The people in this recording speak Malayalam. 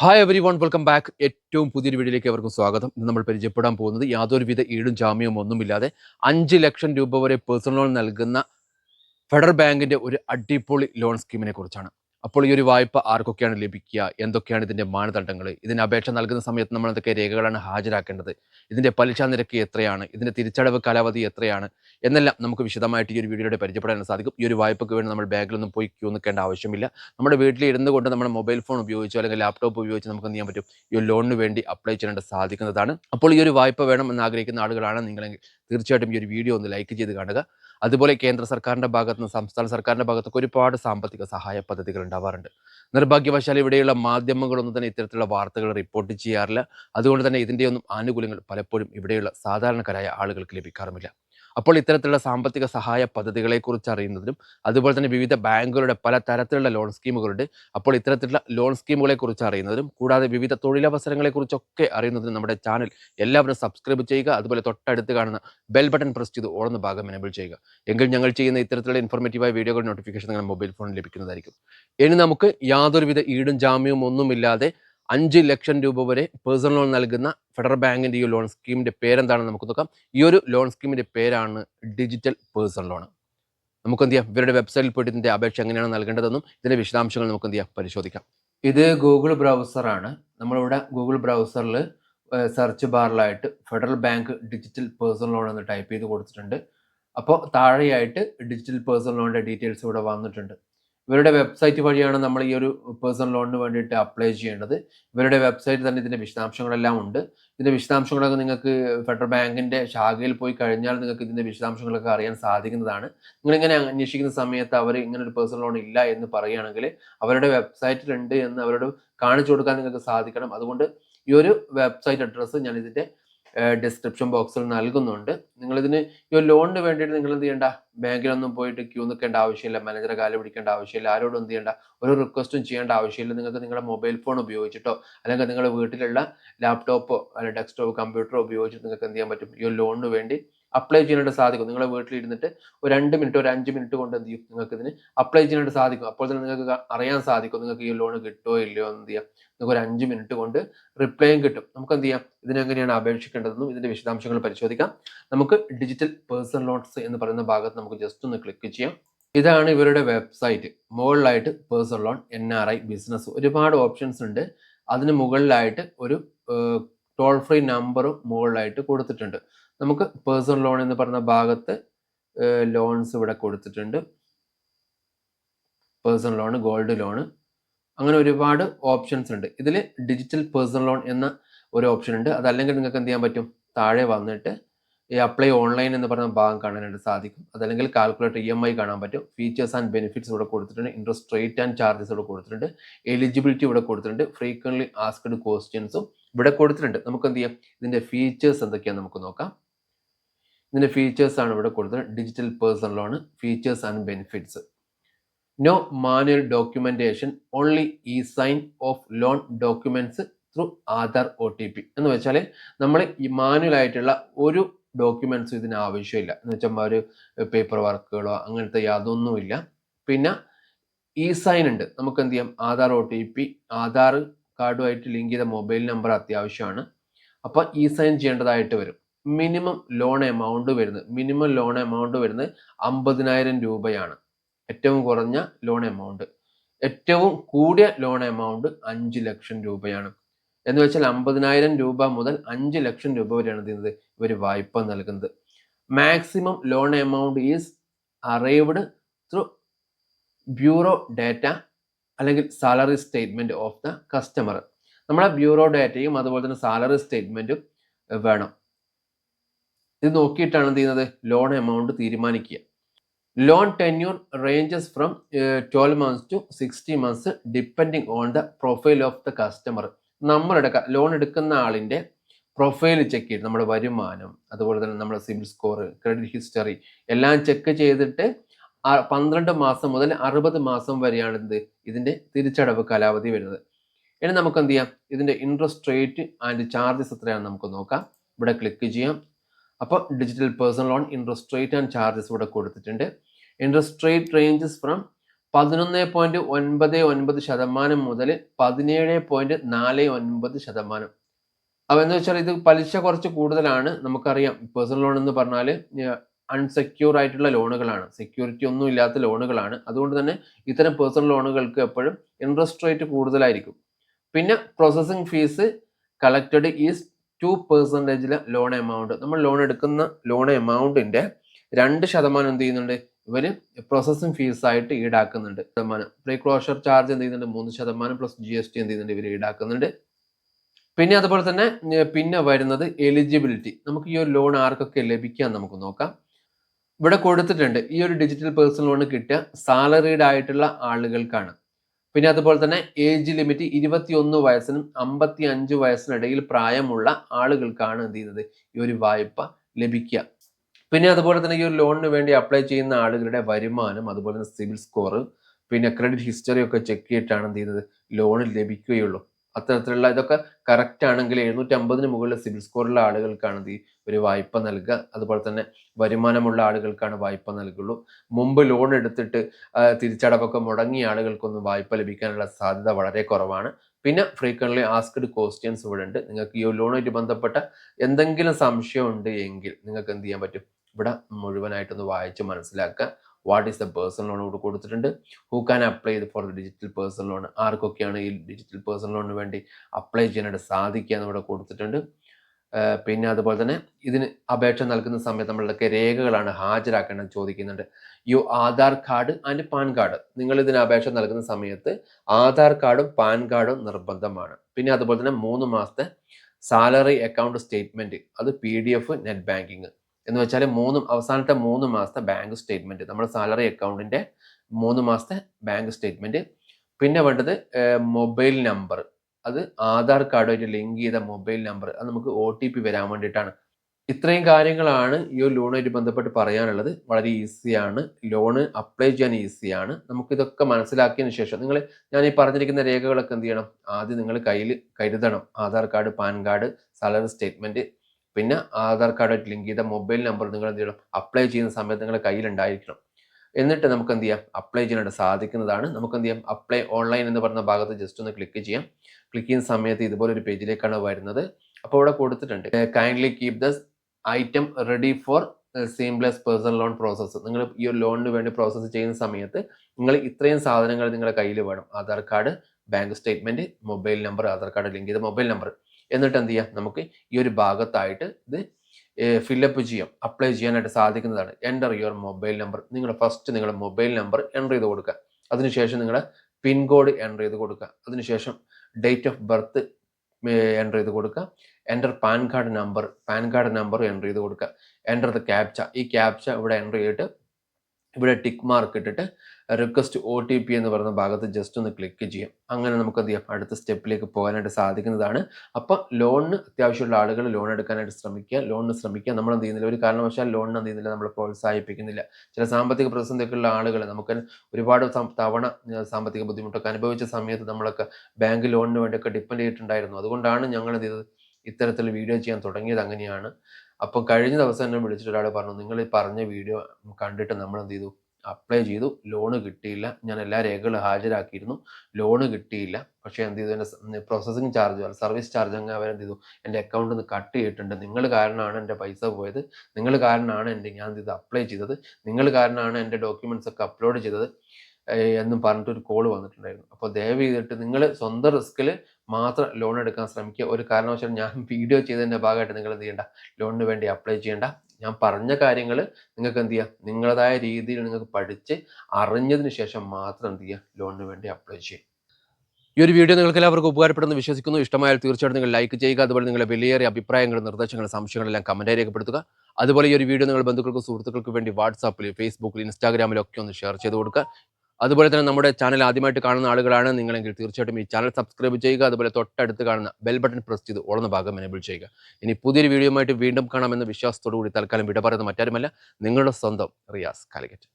Hi everyone welcome back ഏറ്റവും പുതിയൊരു വീഡിയോയിലേക്ക് അവർക്കും സ്വാഗതം. ഇന്ന് നമ്മൾ പരിചയപ്പെടാൻ പോകുന്നത് യാതൊരുവിധ ഈടും ജാമ്യവും ഒന്നുമില്ലാതെ അഞ്ച് ലക്ഷം രൂപ വരെ പേഴ്സണൽ ലോൺ നൽകുന്ന ഫെഡറൽ ബാങ്കിന്റെ ഒരു അടിപൊളി ലോൺ സ്കീമിനെ കുറിച്ചാണ്. അപ്പോൾ ഈ ഒരു വായ്പ ആർക്കൊക്കെയാണ് ലഭിക്കുക? എന്തൊക്കെയാണ് ഇതിന്റെ മാനദണ്ഡങ്ങൾ? ഇതിന് അപേക്ഷ നൽകുന്ന സമയത്ത് നമ്മൾ എന്തൊക്കെ രേഖകളാണ് ഹാജരാക്കേണ്ടത്? ഇതിന്റെ പലിശ നിരക്ക് എത്രയാണ്? ഇതിന്റെ തിരിച്ചടവ് കാലാവധി എത്രയാണ്? എന്നെല്ലാം നമുക്ക് വിശദമായിട്ട് ഈ ഒരു വീഡിയോയുടെ പരിചയപ്പെടാൻ സാധിക്കും. ഈ ഒരു വായ്പയ്ക്ക് വേണ്ടി നമ്മൾ ബാങ്കിലൊന്നും പോയി ക്യൂ നിൽക്കേണ്ട ആവശ്യമില്ല. നമ്മുടെ വീട്ടിൽ ഇരുന്ന് കൊണ്ട് നമ്മുടെ മൊബൈൽ ഫോൺ ഉപയോഗിച്ചോ അല്ലെങ്കിൽ ലാപ്ടോപ്പ് ഉപയോഗിച്ച് നമുക്ക് എന്ത് ചെയ്യാൻ പറ്റും? ഈ ലോണിന് വേണ്ടി അപ്ലൈ ചെയ്യേണ്ട സാധിക്കുന്നതാണ്. അപ്പോൾ ഈ ഒരു വായ്പ വേണം എന്ന് ആഗ്രഹിക്കുന്ന ആളുകളാണ് നിങ്ങളെങ്കിൽ തീർച്ചയായിട്ടും ഈ ഒരു വീഡിയോ ഒന്ന് ലൈക്ക് ചെയ്ത് കാണുക. അതുപോലെ കേന്ദ്ര സർക്കാരിന്റെ ഭാഗത്ത് നിന്ന് സംസ്ഥാന സർക്കാരിന്റെ ഭാഗത്തൊക്കെ ഒരുപാട് സാമ്പത്തിക സഹായ പദ്ധതികൾ ഉണ്ടാവാറുണ്ട്. നിർഭാഗ്യവശാൽ ഇവിടെയുള്ള മാധ്യമങ്ങളൊന്നും തന്നെ ഇത്തരത്തിലുള്ള വാർത്തകൾ റിപ്പോർട്ട് ചെയ്യാറില്ല. അതുകൊണ്ട് തന്നെ ഇതിന്റെയൊന്നും ആനുകൂല്യങ്ങൾ പലപ്പോഴും ഇവിടെയുള്ള സാധാരണക്കാരായ ആളുകൾക്ക് ലഭിക്കാറുമില്ല. അപ്പോൾ ഇത്തരത്തിലുള്ള സാമ്പത്തിക സഹായ പദ്ധതികളെക്കുറിച്ച് അറിയുന്നതിനും അതുപോലെ തന്നെ വിവിധ ബാങ്കുകളുടെ പല തരത്തിലുള്ള ലോൺ സ്കീമുകളുണ്ട്. അപ്പോൾ ഇത്തരത്തിലുള്ള ലോൺ സ്കീമുകളെക്കുറിച്ച് അറിയുന്നതിനും കൂടാതെ വിവിധ തൊഴിലവസരങ്ങളെക്കുറിച്ചൊക്കെ അറിയുന്നതിനും നമ്മുടെ ചാനൽ എല്ലാവരും സബ്സ്ക്രൈബ് ചെയ്യുക. അതുപോലെ തൊട്ടടുത്ത് കാണുന്ന ബെൽ ബട്ടൺ പ്രസ് ചെയ്ത് ഓടുന്ന ഭാഗം എനേബിൾ ചെയ്യുക. എങ്കിൽ ഞങ്ങൾ ചെയ്യുന്ന ഇത്തരത്തിലുള്ള ഇൻഫോർമേറ്റീവായ വീഡിയോകൾ നോട്ടിഫിക്കേഷൻ നിങ്ങളുടെ മൊബൈൽ ഫോണിൽ ലഭിക്കുന്നതായിരിക്കും. ഇനി നമുക്ക് യാതൊരുവിധ ഈടും ജാമ്യവും ഒന്നുമില്ലാതെ അഞ്ച് ലക്ഷം രൂപ വരെ പേഴ്സണൽ ലോൺ നൽകുന്ന ഫെഡറൽ ബാങ്കിന്റെ ഈ ലോൺ സ്കീമിന്റെ പേരെന്താണെന്ന് നമുക്ക് നോക്കാം. ഈ ഒരു ലോൺ സ്കീമിന്റെ പേരാണ് ഡിജിറ്റൽ പേഴ്സണൽ ലോൺ നമുക്ക് എന്ത് ചെയ്യാം? ഇവരുടെ വെബ്സൈറ്റിൽ പോയിട്ട് ഇതിന്റെ അപേക്ഷ എങ്ങനെയാണ് നൽകേണ്ടതെന്നും ഇതിന്റെ വിശദാംശങ്ങൾ നമുക്ക് എന്ത് ചെയ്യാം? പരിശോധിക്കാം. ഇത് ഗൂഗിൾ ബ്രൗസറാണ് നമ്മളിവിടെ ഗൂഗിൾ ബ്രൗസറിൽ search ബാറിലായിട്ട് Federal Bank digital personal loan എന്ന് ടൈപ്പ് ചെയ്ത് കൊടുത്തിട്ടുണ്ട്. അപ്പോൾ താഴെയായിട്ട് ഡിജിറ്റൽ പേഴ്സണൽ ലോണിന്റെ ഡീറ്റെയിൽസ് ഇവിടെ വന്നിട്ടുണ്ട്. ഇവരുടെ വെബ്സൈറ്റ് വഴിയാണ് നമ്മൾ ഈ ഒരു പേഴ്സണൽ ലോണിന് വേണ്ടിയിട്ട് അപ്ലൈ ചെയ്യേണ്ടത്. ഇവരുടെ വെബ്സൈറ്റ് തന്നെ ഇതിന്റെ വിശദാംശങ്ങളെല്ലാം ഉണ്ട്. ഇതിന്റെ വിശദാംശങ്ങളൊക്കെ നിങ്ങൾക്ക് ഫെഡറൽ ബാങ്കിന്റെ ശാഖയിൽ പോയി കഴിഞ്ഞാൽ നിങ്ങൾക്ക് ഇതിന്റെ വിശദാംശങ്ങളൊക്കെ അറിയാൻ സാധിക്കുന്നതാണ്. നിങ്ങളിങ്ങനെ അന്വേഷിക്കുന്ന സമയത്ത് അവർ ഇങ്ങനെ ഒരു പേഴ്സണൽ ലോൺ ഇല്ല എന്ന് പറയുകയാണെങ്കിൽ അവരുടെ വെബ്സൈറ്റിൽ ഉണ്ട് എന്ന് അവരോട് കാണിച്ചു കൊടുക്കാൻ നിങ്ങൾക്ക് സാധിക്കണം. അതുകൊണ്ട് ഈ ഒരു വെബ്സൈറ്റ് അഡ്രസ്സ് ഞാൻ ഇതിന്റെ ഡിസ്ക്രിപ്ഷൻ ബോക്സിൽ നൽകുന്നുണ്ട്. നിങ്ങളിതിന് ഈ ഒരു ലോണിന് വേണ്ടിയിട്ട് നിങ്ങൾ എന്ത് ചെയ്യേണ്ട? ബാങ്കിലൊന്നും പോയിട്ട് ക്യൂ നിൽക്കേണ്ട ആവശ്യമില്ല. മാനേജറെ കാൽ പിടിക്കേണ്ട ആവശ്യമില്ല. ആരോടും എന്ത് ചെയ്യേണ്ട? ഒരു റിക്വസ്റ്റും ചെയ്യേണ്ട ആവശ്യമില്ല. നിങ്ങൾക്ക് നിങ്ങളുടെ മൊബൈൽ ഫോൺ ഉപയോഗിച്ചിട്ടോ അല്ലെങ്കിൽ നിങ്ങളുടെ വീട്ടിലുള്ള ലാപ്ടോപ്പോ അല്ലെങ്കിൽ ഡെസ്ക്ടോപ്പ് കമ്പ്യൂട്ടറോ ഉപയോഗിച്ചിട്ട് നിങ്ങൾക്ക് എന്ത് ചെയ്യാൻ പറ്റും? ഈ ലോണിന് വേണ്ടി അപ്ലൈ ചെയ്യാനായിട്ട് സാധിക്കും. നിങ്ങളുടെ വീട്ടിലിരുന്നിട്ട് ഒരു രണ്ട് മിനിറ്റ് ഒരു അഞ്ച് മിനിറ്റ് കൊണ്ട് എന്ത് ചെയ്യും? നിങ്ങൾക്ക് ഇതിന് അപ്ലൈ ചെയ്യാനായിട്ട് സാധിക്കും. അപ്പോൾ തന്നെ നിങ്ങൾക്ക് അറിയാൻ സാധിക്കും. നിങ്ങൾക്ക് ഈ ലോൺ കിട്ടുമോ ഇല്ലയോ എന്ത് ചെയ്യാം? നിങ്ങൾക്ക് ഒരു അഞ്ച് മിനിറ്റ് കൊണ്ട് റിപ്ലൈയും കിട്ടും. നമുക്ക് എന്ത് ചെയ്യാം? ഇതിനെങ്ങനെയാണ് അപേക്ഷിക്കേണ്ടതെന്നും ഇതിന്റെ വിശദാംശങ്ങൾ പരിശോധിക്കാം. നമുക്ക് ഡിജിറ്റൽ പേഴ്സണൽ ലോൺസ് എന്ന് പറയുന്ന ഭാഗത്ത് നമുക്ക് ജസ്റ്റ് ഒന്ന് ക്ലിക്ക് ചെയ്യാം. ഇതാണ് ഇവരുടെ വെബ്സൈറ്റ് മുകളിലായിട്ട് personal loan N R I business ഒരുപാട് ഓപ്ഷൻസ് ഉണ്ട്. അതിന് മുകളിലായിട്ട് ഒരു ടോൾ ഫ്രീ നമ്പറും മുകളിലായിട്ട് കൊടുത്തിട്ടുണ്ട്. നമുക്ക് പേഴ്സണൽ ലോൺ എന്ന് പറഞ്ഞ ഭാഗത്ത് ലോൺസ് ഇവിടെ കൊടുത്തിട്ടുണ്ട്. പേഴ്സണൽ ലോൺ ഗോൾഡ് ലോൺ അങ്ങനെ ഒരുപാട് ഓപ്ഷൻസ് ഉണ്ട്. ഇതിൽ ഡിജിറ്റൽ പേഴ്സണൽ ലോൺ എന്ന ഒരു ഓപ്ഷൻ ഉണ്ട്. അതല്ലെങ്കിൽ നിങ്ങൾക്ക് എന്ത് ചെയ്യാൻ പറ്റും? താഴെ വന്നിട്ട് ഈ അപ്ലൈ ഓൺലൈൻ എന്ന് പറഞ്ഞ ഭാഗം കാണാനായിട്ട് സാധിക്കും. അതല്ലെങ്കിൽ കാൽക്കുലേറ്റർ ഇ എം ഐ കാണാൻ പറ്റും. ഫീച്ചേഴ്സ് ആൻഡ് ബെനിഫിറ്റ്സ് ഇവിടെ കൊടുത്തിട്ടുണ്ട്. ഇൻട്രസ്റ്റ് റേറ്റ് ആൻഡ് ചാർജസ് ഇവിടെ കൊടുത്തിട്ടുണ്ട്. എലിജിബിലിറ്റി ഇവിടെ കൊടുത്തിട്ടുണ്ട്. ഫ്രീക്വൻലി ആസ്ക്ഡ് ക്വസ്റ്റ്യൻസും ഇവിടെ കൊടുത്തിട്ടുണ്ട്. നമുക്ക് എന്ത് ചെയ്യാം? ഇതിന്റെ ഫീച്ചേഴ്സ് എന്തൊക്കെയാണ് നമുക്ക് നോക്കാം. ഇതിന്റെ ഫീച്ചേഴ്സ് ആണ് ഇവിടെ കൊടുത്തത്. Digital personal loan features and benefits no manual documentation only e sign off loan documents through Aadhaar O T P എന്ന് വെച്ചാൽ നമ്മൾ ഈ മാനുവൽ ആയിട്ടുള്ള ഒരു ഡോക്യുമെന്റ്സും ഇതിന് ആവശ്യമില്ല. എന്ന് വെച്ചാൽ ഒരു പേപ്പർ വർക്കുകളോ അങ്ങനത്തെ യാതൊന്നുമില്ല. പിന്നെ ഇ സൈൻ ഉണ്ട്. നമുക്ക് എന്ത് ചെയ്യാം? Aadhaar O T P Aadhaar കാർഡുമായിട്ട് link ചെയ്ത മൊബൈൽ നമ്പർ അത്യാവശ്യമാണ്. അപ്പോൾ ഇ സൈൻ ചെയ്യേണ്ടതായിട്ട് വരും. മിനിമം ലോൺ എമൗണ്ട് വരുന്നത് മിനിമം ലോൺ എമൗണ്ട് വരുന്നത് അമ്പതിനായിരം രൂപയാണ്. ഏറ്റവും കുറഞ്ഞ ലോൺ എമൗണ്ട്. ഏറ്റവും കൂടിയ ലോൺ എമൗണ്ട് അഞ്ച് ലക്ഷം രൂപയാണ്. എന്ന് വെച്ചാൽ അമ്പതിനായിരം രൂപ മുതൽ അഞ്ച് ലക്ഷം രൂപ വരെയാണ് ചെയ്യുന്നത് ഇവർ വായ്പ നൽകുന്നത്. Maximum loan amount is arrived through bureau data അല്ലെങ്കിൽ salary statement of the customer നമ്മളെ ബ്യൂറോ ഡാറ്റയും അതുപോലെ തന്നെ സാലറി സ്റ്റേറ്റ്മെന്റും വേണം. ഇത് നോക്കിയിട്ടാണ് എന്ത് ചെയ്യുന്നത്? ലോൺ എമൗണ്ട് തീരുമാനിക്കുക. Loan tenure ranges from twelve months to sixty months depending on the profile of the customer നമ്മളുടെ ലോൺ എടുക്കുന്ന ആളിന്റെ പ്രൊഫൈൽ ചെക്ക് ചെയ്ത് നമ്മുടെ വരുമാനം അതുപോലെ തന്നെ നമ്മുടെ സിബിൽ സ്കോർ ക്രെഡിറ്റ് ഹിസ്റ്ററി എല്ലാം ചെക്ക് ചെയ്തിട്ട് പന്ത്രണ്ട് മാസം മുതൽ അറുപത് മാസം വരെയാണ് എന്ത്? ഇതിന്റെ തിരിച്ചടവ് കാലാവധി വരുന്നത്. ഇനി നമുക്ക് എന്ത് ചെയ്യാം? ഇതിന്റെ ഇൻട്രസ്റ്റ് റേറ്റ് ആൻഡ് ചാർജസ് എത്രയാണെന്ന് നമുക്ക് നോക്കാം. ഇവിടെ ക്ലിക്ക് ചെയ്യാം. അപ്പോൾ digital personal loan interest rate and charges ഇവിടെ കൊടുത്തിട്ടുണ്ട്. ഇൻട്രസ്റ്റ് റേറ്റ് റേഞ്ചസ് ഫ്രം പതിനൊന്ന് പോയിന്റ് ഒൻപത് ഒൻപത് ശതമാനം മുതൽ പതിനേഴ് പോയിന്റ് നാല് ഒൻപത് ശതമാനം. അപ്പോൾ എന്താ വെച്ചാൽ ഇത് പലിശ കുറച്ച് കൂടുതലാണ്. നമുക്കറിയാം. പേഴ്സണൽ ലോൺ എന്ന് പറഞ്ഞാൽ അൺസെക്യൂർ ആയിട്ടുള്ള ലോണുകളാണ് സെക്യൂരിറ്റി ഒന്നും ഇല്ലാത്ത ലോണുകളാണ് അതുകൊണ്ട് തന്നെ ഇത്തരം പേഴ്സണൽ ലോണുകൾക്ക് എപ്പോഴും ഇൻട്രസ്റ്റ് റേറ്റ് കൂടുതലായിരിക്കും. പിന്നെ processing fees collected is two പെർസെന്റേജിലെ loan amount നമ്മൾ ലോൺ എടുക്കുന്ന ലോൺ എമൗണ്ടിന്റെ രണ്ട് ശതമാനം എന്ത് ചെയ്യുന്നുണ്ട്? ഇവർ പ്രോസസ്സിംഗ് ഫീസായിട്ട് ഈടാക്കുന്നുണ്ട്. ശതമാനം. പ്രീ ക്ലോഷർ ചാർജ് എന്ത് ചെയ്യുന്നുണ്ട്? മൂന്ന് ശതമാനം പ്ലസ് ജി എസ് ടി എന്ത് ചെയ്യുന്നുണ്ട്? ഇവർ ഈടാക്കുന്നുണ്ട്. പിന്നെ അതുപോലെ തന്നെ പിന്നെ വരുന്നത് എലിജിബിലിറ്റി നമുക്ക് ഈ ഒരു ലോൺ ആർക്കൊക്കെ ലഭിക്കാൻ നമുക്ക് നോക്കാം. ഇവിടെ കൊടുത്തിട്ടുണ്ട്. ഈ ഒരു ഡിജിറ്റൽ പേഴ്സണൽ ലോൺ കിട്ടിയ സാലറീഡ് ആയിട്ടുള്ള ആളുകൾക്കാണ്. പിന്നെ അതുപോലെ തന്നെ ഏജ് ലിമിറ്റ് ഇരുപത്തിയൊന്ന് വയസ്സിനും അമ്പത്തി അഞ്ച് വയസ്സിനിടയിൽ പ്രായമുള്ള ആളുകൾക്കാണ് എന്ത് ചെയ്യുന്നത്? ഈ ഒരു വായ്പ ലഭിക്കുക. പിന്നെ അതുപോലെ തന്നെ ഈ ഒരു ലോണിന് വേണ്ടി അപ്ലൈ ചെയ്യുന്ന ആളുകളുടെ വരുമാനം അതുപോലെ തന്നെ സിവിൽ സ്കോർ പിന്നെ ക്രെഡിറ്റ് ഹിസ്റ്ററി ഒക്കെ ചെക്ക് ചെയ്തിട്ടാണ് എന്ത് ചെയ്യുന്നത്? ലോൺ ലഭിക്കുകയുള്ളൂ. അത്തരത്തിലുള്ള ഇതൊക്കെ കറക്റ്റ് ആണെങ്കിൽ എഴുന്നൂറ്റി അമ്പതിന് മുകളിൽ സിവിൽ സ്കോറുള്ള ആളുകൾക്കാണ് ഈ ഒരു വായ്പ നൽകുക. അതുപോലെ തന്നെ വരുമാനമുള്ള ആളുകൾക്കാണ് വായ്പ നൽകുള്ളൂ. മുമ്പ് ലോൺ എടുത്തിട്ട് തിരിച്ചടവൊക്കെ മുടങ്ങിയ ആളുകൾക്കൊന്നും വായ്പ ലഭിക്കാനുള്ള സാധ്യത വളരെ കുറവാണ്. പിന്നെ ഫ്രീക്വന്റ്ലി ആസ്ക്ഡ് ക്വസ്റ്റ്യൻസ് ഇവിടെ ഉണ്ട്. നിങ്ങൾക്ക് ഈ ലോണുമായിട്ട് ബന്ധപ്പെട്ട എന്തെങ്കിലും സംശയം ഉണ്ട് എങ്കിൽ നിങ്ങൾക്ക് എന്ത് ചെയ്യാൻ പറ്റും? ഇവിടെ മുഴുവനായിട്ടൊന്ന് വായിച്ച് മനസ്സിലാക്കുക. What is the personal loan ഇവിടെ കൊടുത്തിട്ടുണ്ട്. Who can apply for the digital personal loan ആർക്കൊക്കെയാണ് ഈ ഡിജിറ്റൽ പേഴ്സണൽ ലോണിന് വേണ്ടി അപ്ലൈ ചെയ്യാനായിട്ട് സാധിക്കുക എന്ന് ഇവിടെ കൊടുത്തിട്ടുണ്ട്. പിന്നെ അതുപോലെ തന്നെ ഇതിന് അപേക്ഷ നൽകുന്ന സമയത്ത് നമ്മളൊക്കെ രേഖകളാണ് ഹാജരാക്കേണ്ടത് ചോദിക്കുന്നുണ്ട്. You Aadhaar card and PAN card നിങ്ങൾ ഇതിന് അപേക്ഷ നൽകുന്ന സമയത്ത് ആധാർ കാർഡും പാൻ കാർഡും നിർബന്ധമാണ്. പിന്നെ അതുപോലെ തന്നെ മൂന്ന് മാസത്തെ സാലറി അക്കൗണ്ട് സ്റ്റേറ്റ്മെന്റ് അത് P D F net banking എന്ന് വെച്ചാൽ മൂന്ന് അവസാനത്തെ മൂന്ന് മാസത്തെ ബാങ്ക് സ്റ്റേറ്റ്മെന്റ് നമ്മുടെ സാലറി അക്കൗണ്ടിന്റെ മൂന്ന് മാസത്തെ ബാങ്ക് സ്റ്റേറ്റ്മെന്റ് പിന്നെ വേണ്ടത് മൊബൈൽ നമ്പർ അത് ആധാർ കാർഡുമായിട്ട് ലിങ്ക് ചെയ്ത മൊബൈൽ നമ്പർ അത് നമുക്ക് ഒ ടി പി വരാൻ വേണ്ടിയിട്ടാണ്. ഇത്രയും കാര്യങ്ങളാണ് ഈ ഒരു ലോണുമായിട്ട് ബന്ധപ്പെട്ട് പറയാനുള്ളത്. വളരെ ഈസിയാണ് ലോണ് അപ്ലൈ ചെയ്യാൻ ഈസിയാണ് നമുക്കിതൊക്കെ മനസ്സിലാക്കിയതിന് ശേഷം നിങ്ങൾ ഞാൻ ഈ പറഞ്ഞിരിക്കുന്ന രേഖകളൊക്കെ എന്ത് ചെയ്യണം? ആദ്യം നിങ്ങൾ കയ്യിൽ കരുതണം. Aadhaar card PAN card salary statement പിന്നെ ആധാർ കാർഡായിട്ട് ലിങ്ക് ചെയ്ത മൊബൈൽ നമ്പർ നിങ്ങൾ എന്ത് ചെയ്യണം? അപ്ലൈ ചെയ്യുന്ന സമയത്ത് നിങ്ങളുടെ കയ്യിലുണ്ടായിരിക്കണം. എന്നിട്ട് നമുക്ക് എന്ത് ചെയ്യാം? അപ്ലൈ ചെയ്യാനായിട്ട് സാധിക്കുന്നതാണ്. നമുക്ക് എന്ത് ചെയ്യാം? അപ്ലൈ ഓൺലൈൻ എന്ന് പറഞ്ഞ ഭാഗത്ത് ജസ്റ്റ് ഒന്ന് ക്ലിക്ക് ചെയ്യാം. ക്ലിക്ക് ചെയ്യുന്ന സമയത്ത് ഇതുപോലെ ഒരു പേജിലേക്കാണ് വരുന്നത്. അപ്പോൾ ഇവിടെ കൊടുത്തിട്ടുണ്ട്. Kindly keep the item ready for seamless personal loan process നിങ്ങൾ ഈ ഒരു ലോണിന് വേണ്ടി പ്രോസസ്സ് ചെയ്യുന്ന സമയത്ത് നിങ്ങൾ ഇത്രയും സാധനങ്ങൾ നിങ്ങളുടെ കയ്യിൽ വേണം. Aadhaar card bank statement mobile number Aadhaar card link ചെയ്ത മൊബൈൽ നമ്പർ എന്നിട്ട് എന്ത് ചെയ്യാം നമുക്ക് ഈ ഒരു ഭാഗത്തായിട്ട് ഇത് ഫില്ലപ്പ് ചെയ്യാം. അപ്ലൈ ചെയ്യാനായിട്ട് സാധിക്കുന്നതാണ്. എന്റർ യുവർ മൊബൈൽ നമ്പർ നിങ്ങൾ ഫസ്റ്റ് നിങ്ങളുടെ മൊബൈൽ നമ്പർ എന്റർ ചെയ്ത് കൊടുക്കുക. അതിനുശേഷം നിങ്ങളുടെ പിൻ കോഡ് എന്റർ ചെയ്ത് കൊടുക്കുക. അതിനുശേഷം ഡേറ്റ് ഓഫ് ബർത്ത് എന്റർ ചെയ്ത് കൊടുക്കുക. Enter PAN card number PAN card number enter ചെയ്ത് കൊടുക്കുക. എന്റർ ദ ക്യാപ്ച ഈ ക്യാപ്ച ഇവിടെ എന്റർ ചെയ്തിട്ട് ഇവിടെ ടിക്ക് മാർക്ക് ഇട്ടിട്ട് റിക്വസ്റ്റ് ഒ ടി പി എന്ന് പറയുന്ന ഭാഗത്ത് ജസ്റ്റ് ഒന്ന് ക്ലിക്ക് ചെയ്യാം. അങ്ങനെ നമുക്ക് എന്ത് ചെയ്യാം? അടുത്ത സ്റ്റെപ്പിലേക്ക് പോകാനായിട്ട് സാധിക്കുന്നതാണ്. അപ്പം ലോണിന് അത്യാവശ്യമുള്ള ആളുകൾ ലോൺ എടുക്കാനായിട്ട് ശ്രമിക്കുക. ലോണിന് ശ്രമിക്കുക നമ്മൾ എന്ത് ചെയ്യുന്നില്ല. ഒരു കാരണവശാൽ ലോണിന് എന്ത് ചെയ്യുന്നില്ല. നമ്മൾ പ്രോത്സാഹിപ്പിക്കുന്നില്ല. ചില സാമ്പത്തിക പ്രതിസന്ധിയൊക്കെയുള്ള ആളുകൾ നമുക്ക് ഒരുപാട് തവണ സാമ്പത്തിക ബുദ്ധിമുട്ടൊക്കെ അനുഭവിച്ച സമയത്ത് നമ്മളൊക്കെ ബാങ്ക് ലോണിന് വേണ്ടിയൊക്കെ ഡിപ്പെൻഡ് ചെയ്തിട്ടുണ്ടായിരുന്നു. അതുകൊണ്ടാണ് ഞങ്ങൾ എന്ത് ചെയ്തത്? ഇത്തരത്തിൽ വീഡിയോ ചെയ്യാൻ തുടങ്ങിയത് അങ്ങനെയാണ്. അപ്പം കഴിഞ്ഞ ദിവസം എന്നെ വിളിച്ചിട്ട് ഒരാൾ പറഞ്ഞു നിങ്ങൾ ഈ പറഞ്ഞ വീഡിയോ കണ്ടിട്ട് നമ്മൾ എന്ത് ചെയ്തു? അപ്ലൈ ചെയ്തു. ലോണ് കിട്ടിയില്ല. ഞാൻ എല്ലാ രേഖകളും ഹാജരാക്കിയിരുന്നു. ലോണ് കിട്ടിയില്ല. പക്ഷേ എന്ത് ചെയ്തു? എന്റെ പ്രോസസ്സിങ് ചാർജ് സർവീസ് ചാർജ് അങ്ങ് അവർ എന്ത് ചെയ്തു? എന്റെ അക്കൗണ്ടിൽ നിന്ന് കട്ട് ചെയ്തിട്ടുണ്ട്. നിങ്ങൾ കാരണമാണ് എന്റെ പൈസ പോയത്. നിങ്ങൾ കാരണമാണ് എന്റെ ഞാൻ ഇത് അപ്ലൈ ചെയ്തത്. നിങ്ങൾ കാരണമാണ് എന്റെ ഡോക്യുമെന്റ്സ് ഒക്കെ അപ്ലോഡ് ചെയ്തത്. എന്നും പറഞ്ഞിട്ട് ഒരു കോൾ വന്നിട്ടുണ്ടായിരുന്നു. അപ്പോൾ ദയവ് ചെയ്തിട്ട് നിങ്ങൾ സ്വന്തം റിസ്കിൽ മാത്രം ലോൺ എടുക്കാൻ ശ്രമിക്കുക. ഒരു കാരണവശാലും ഞാൻ വീഡിയോ ചെയ്തതിന്റെ ഭാഗമായിട്ട് നിങ്ങൾ എന്ത് ചെയ്യേണ്ട? ലോണിന് വേണ്ടി അപ്ലൈ ചെയ്യേണ്ട. ഞാൻ പറഞ്ഞ കാര്യങ്ങൾ നിങ്ങൾക്ക് എന്ത് ചെയ്യുക നിങ്ങളതായ രീതിയിൽ നിങ്ങൾക്ക് പഠിച്ച് അറിഞ്ഞതിന് ശേഷം മാത്രം എന്ത് ചെയ്യുക ലോണിന് വേണ്ടി അപ്ലൈ ചെയ്യുക. ഈ ഒരു വീഡിയോ നിങ്ങൾക്ക് എല്ലാവർക്കും ഉപകാരപ്പെടുന്നു വിശ്വസിക്കുന്നു. ഇഷ്ടമായാൽ തീർച്ചയായിട്ടും നിങ്ങൾ ലൈക്ക് ചെയ്യുക. അതുപോലെ നിങ്ങളുടെ വിലയേറിയ അഭിപ്രായങ്ങളും നിർദ്ദേശങ്ങളും സംശയങ്ങളെല്ലാം കമന്റായി രേഖപ്പെടുത്തുക. അതുപോലെ ഈ ഒരു വീഡിയോ നിങ്ങൾ ബന്ധുക്കൾക്കും സുഹൃത്തുക്കൾക്കും വേണ്ടി വാട്സാപ്പിൽ ഫേസ്ബുക്കിൽ ഇൻസ്റ്റാഗ്രാമിലൊക്കെ ഒന്ന് ഷെയർ ചെയ്ത് കൊടുക്കുക. അതുപോലെ തന്നെ നമ്മുടെ ചാനൽ ആദ്യമായിട്ട് കാണുന്ന ആളുകളാണ് നിങ്ങളെങ്കിൽ തീർച്ചയായിട്ടും ഈ ചാനൽ സബ്സ്ക്രൈബ് ചെയ്യുക അതുപോലെ തൊട്ടടുത്ത് കാണുന്ന ബെൽ ബട്ടൺ പ്രസ് ചെയ്ത് ഓളുന്ന ഭാഗം എനേബിൾ ചെയ്യുക. ഇനി പുതിയൊരു വീഡിയോയുമായിട്ട് വീണ്ടും കാണാമെന്ന വിശ്വാസത്തോടു കൂടി തൽക്കാലം വിട പറയുന്ന മറ്റാരുമല്ല നിങ്ങളുടെ സ്വന്തം റിയാസ് കാലിക്കറ്റ്.